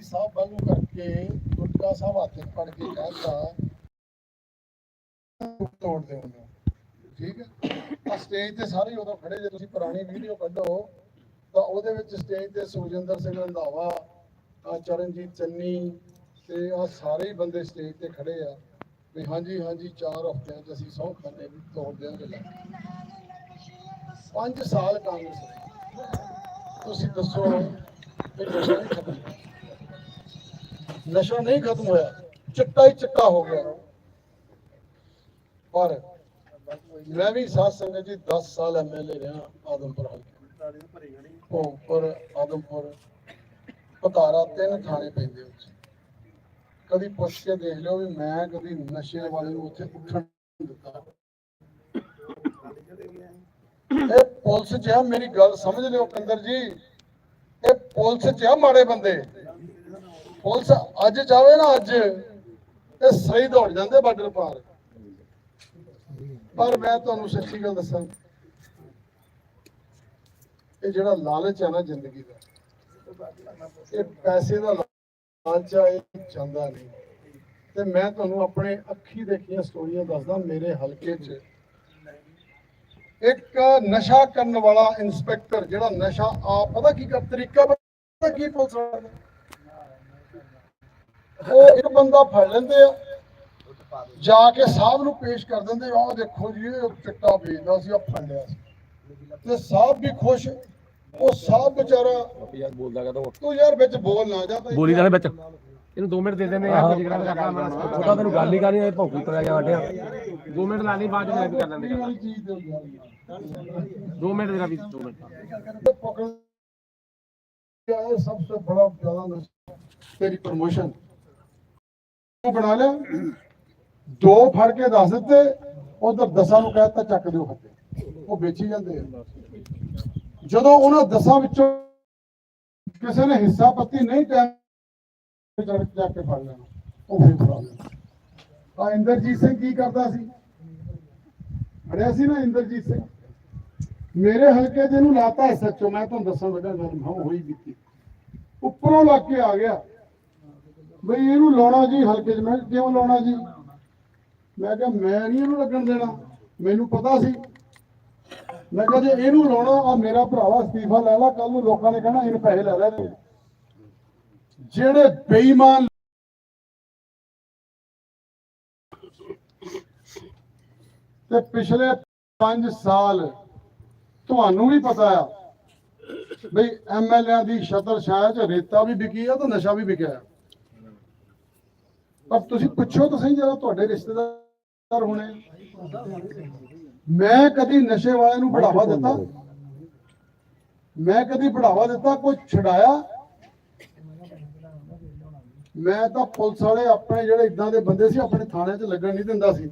SP ਸਾਹਿਬ ਵੱਲੋਂ ਕਰਕੇ ਗੁਟਕਾ ਸਾਹਿਬ ਹੱਥ 'ਚ ਕੇ ਕਹਿੰਦਾ ਤੋੜ ਦੇ ਉਹਨੂੰ। ਠੀਕ ਹੈ? ਆ ਸਟੇਜ ਤੇ ਸਾਰੇ ਉਦੋਂ ਖੜੇ, ਜੇ ਤੁਸੀਂ ਪੁਰਾਣੀ ਵੀਡੀਓ ਕੱਢੋ, ਤਾਂ ਉਹਦੇ ਵਿੱਚ ਸਟੇਜ ਤੇ ਸੁਖਜਿੰਦਰ ਸਿੰਘ ਰੰਧਾਵਾ, ਆ ਚਰਨਜੀਤ ਚੰਨੀ ਤੇ ਆ ਸਾਰੇ ਬੰਦੇ ਸਟੇਜ ਤੇ ਖੜੇ ਆ ਵੀ ਹਾਂਜੀ ਹਾਂਜੀ, ਚਾਰ ਹਫ਼ਤਿਆਂ 'ਚ ਅਸੀਂ ਸਹੁੰ ਖਾਨੇ ਵੀ ਤੋੜ ਦਿਆਂਗੇ। ਲੈ ਪੰਜ ਸਾਲ ਕਾਂਗਰਸ ਤੁਸੀਂ ਦੱਸੋ ਵੀ ਨਸ਼ਾ ਨਹੀਂ ਨਸ਼ਾ ਨਹੀਂ ਖਤਮ ਹੋਇਆ। ਚਿੱਟਾ ਹੀ ਚਿੱਟਾ ਹੋ ਗਿਆ। ਪਰ ਮੈਂ ਵੀ ਸਾਧ ਸੰਗਤ ਜੀ 10 ਸਾਲ ਐਮਐਲਏ ਰਿਹਾ, ਆਦਮਪੁਰ ਹਲਕੇ ਭੋਗਪੁਰ, ਆਦਮਪੁਰ ਪਤਾਰਾ ਤਿੰਨ ਥਾਣੇ ਪੈਂਦੇ ਵਿੱਚ ਕਦੀ ਪੁੱਛ ਕੇ ਦੇਖ ਲਿਓ ਵੀ ਮੈਂ ਕਦੀ ਨਸ਼ੇ ਵਾਲੇ ਨੂੰ ਉੱਥੇ ਉੱਠਣ ਦਿੱਤਾ। ਇਹ ਪੁਲਿਸ ਜਿਹਾ ਮੇਰੀ ਗੱਲ ਸਮਝ ਲਿਓ ਕੰਦਰ ਜੀ। ਇਹ ਪੁਲਿਸ ਜਿਹਾ ਮਾੜੇ ਬੰਦੇ। ਪੁਲਿਸ ਅੱਜ ਜਾਵੇ ਨਾ ਅੱਜ ਇਹ ਸਹੀ ਦੌੜ ਜਾਂਦੇ ਬਾਰਡਰ ਪਾਰ। ਪਰ ਮੈਂ ਤੁਹਾਨੂੰ ਸੱਚੀ ਗੱਲ ਦੱਸਾਂ, ਇਹ ਜਿਹੜਾ ਲਾਲਚ ਹੈ ਨਾ ਜ਼ਿੰਦਗੀ ਦਾ, ਇਹ ਪੈਸੇ ਦਾ ਲਾਲਚ ਆ, ਇਹ ਜਾਂਦਾ ਨਹੀਂ। ਤੇ ਮੈਂ ਤੁਹਾਨੂੰ ਆਪਣੇ ਅੱਖੀ ਦੇਖੀਆਂ ਸਟੋਰੀਆਂ ਦੱਸਦਾ, ਮੇਰੇ ਹਲਕੇ 'ਚ ਇੱਕ ਨਸ਼ਾ ਕਰਨ ਵਾਲਾ ਇੰਸਪੈਕਟਰ, ਜਿਹੜਾ ਨਸ਼ਾ ਆ ਪਤਾ ਕੀ ਕਰ ਤਰੀਕਾ ਪਤਾ ਕੀ ਪੁਲਿਸ ਵਾਲਾ ਉਹ ਇੱਕ ਬੰਦਾ ਫੜ ਲੈਂਦੇ ਆ। ਜਾ ਕੇ ਸਾਹਿਬ ਨੂੰ ਪੇਸ਼ ਕਰ ਦਿੰਦੇ ਆਹ ਦੇਖੋ ਜੀ ਇਹ ਚਿੱਟਾ ਵੇਚਦਾ ਸੀ ਆ ਫੜ ਲਿਆ ਸੀ। ਤੇ ਸਾਹਿਬ ਵੀ ਖੁਸ਼। ਉਹ ਸਾਹਿਬ ਵਿਚਾਰਾ ਯਾਰ ਬੋਲਦਾ ਕਦੋਂ ਤੂੰ ਯਾਰ ਵਿੱਚ ਬੋਲ ਨਾ ਜਾ ਭਾਈ। ਬੋਲੀ ਜਾਣੇ ਵਿੱਚ। ਇਹਨੂੰ 2 ਮਿੰਟ ਦੇ ਦਿੰਦੇ ਆ। ਜਿਹੜਾ ਵੀ ਕਰਨਾ ਮੈਂ ਛੋਟਾ ਤੈਨੂੰ ਗੱਲ ਹੀ ਕਰਨੀ ਇਹ ਭੌਂਕੀ ਤੁਰਿਆ ਗਿਆ ਵਾਟਿਆ 2 ਮਿੰਟ ਲਾਣੀ ਬਾਅਦ ਚ ਕਰ ਲੈਂਦੇ ਗੱਲ। 2 ਮਿੰਟ ਜਰਾ ਵੀ 2 ਮਿੰਟ। ਇਹ ਸਭ ਤੋਂ ਬੜਾ ਜ਼ਿਆਦਾ ਤੇਰੀ ਪ੍ਰਮੋਸ਼ਨ ਬਣਾ ਲਿਆ। ਦੋ ਫੜ ਕੇ ਦੱਸ ਦਿੱਤੇ, ਉਧਰ ਦਸਾਂ ਨੂੰ ਕਹਿਤਾ ਚੱਕ ਦਿਓ ਖੱਤੇ ਉਹ ਵੇਚੀ ਜਾਂਦੇ ਆ। ਜਦੋਂ ਉਹਨਾਂ ਦਸਾਂ ਵਿੱਚੋਂ ਕਿਸੇ ਨੇ ਹਿੱਸਾ ਪੱਤੀ ਨਹੀਂ ਟਾਈਮ ਚੜ ਜਾ ਕੇ ਫੜ ਲੈਣਾ ਉਹ ਫੇਰ ਫੜਾ ਲੈਣਾ ਆ ਇੰਦਰਜੀਤ ਸਿੰਘ ਕੀ ਕਰਦਾ ਸੀ? ਫੜਿਆ ਸੀ ਨਾ ਇੰਦਰਜੀਤ ਸਿੰਘ? ਮੇਰੇ ਹਲਕੇ ਦੇ ਨੂੰ ਲਾਤਾ ਐਸਐਚਓ ਮੈਂ ਤੁਹਾਨੂੰ ਦੱਸਾਂ ਬੇਟਾ ਗੱਲ ਹਾਂ ਹੋਈ ਬੀਤੀ ਉੱਪਰੋਂ ਲੱਗ ਕੇ ਆ ਗਿਆ। ਬਈ ਇਹਨੂੰ ਲਾਉਣਾ ਜੀ ਹਲਕੇ 'ਚ ਮੈਂ ਕਿਹਾ, ਕਿਉਂ ਲਾਉਣਾ ਜੀ? ਮੈਂ ਕਿਹਾ ਮੈਂ ਨਹੀਂ ਇਹਨੂੰ ਲੱਗਣ ਦੇਣਾ। ਮੈਨੂੰ ਪਤਾ ਸੀ। ਮੈਂ ਕਿਹਾ ਜੇ ਇਹਨੂੰ ਲਾਉਣਾ ਆ ਮੇਰਾ ਭਰਾਵਾ ਅਸਤੀਫਾ ਲੈ ਲਾ ਕੱਲ ਨੂੰ ਲੋਕਾਂ ਨੇ ਕਹਿਣਾ ਇਹਨੂੰ ਪੈਸੇ ਲੈ ਲੈ। ਤੂੰ ਜਿਹੜੇ ਬੇਈਮਾਨ ਤੇ ਪਿਛਲੇ 5 ਸਾਲ ਤੁਹਾਨੂੰ ਵੀ ਪਤਾ ਆ ਬਈ ਐਮਐਲਏ ਦੀ ਛਤਰ ਛਾਇਆ ਚ ਰੇਤਾ ਵੀ ਵਿਕੀ ਆ ਤੇ ਨਸ਼ਾ ਵੀ ਵਿਕਿਆ ਆ। ਪਰ ਤੁਸੀਂ ਪੁੱਛੋ ਤਾਂ ਸਹੀ ਜਿਹੜਾ ਤੁਹਾਡੇ ਰਿਸ਼ਤੇਦਾਰ ਹੋਣੇ ਮੈਂ ਕਦੀ ਨਸ਼ੇ ਵਾਲਿਆਂ ਨੂੰ ਬੜਾਵਾ ਦਿੱਤਾ ਮੈਂ ਕਦੀ ਬੜਾਵਾ ਦਿੱਤਾ ਕੋਈ ਛਡਾਇਆ ਮੈਂ ਤਾਂ ਪੁਲਿਸ ਵਾਲੇ ਆਪਣੇ ਜਿਹੜੇ ਇਦਾਂ ਦੇ ਬੰਦੇ ਸੀ ਆਪਣੇ ਥਾਣੇ 'ਚ ਲੱਗਣ ਨਹੀਂ ਦਿੰਦਾ ਸੀ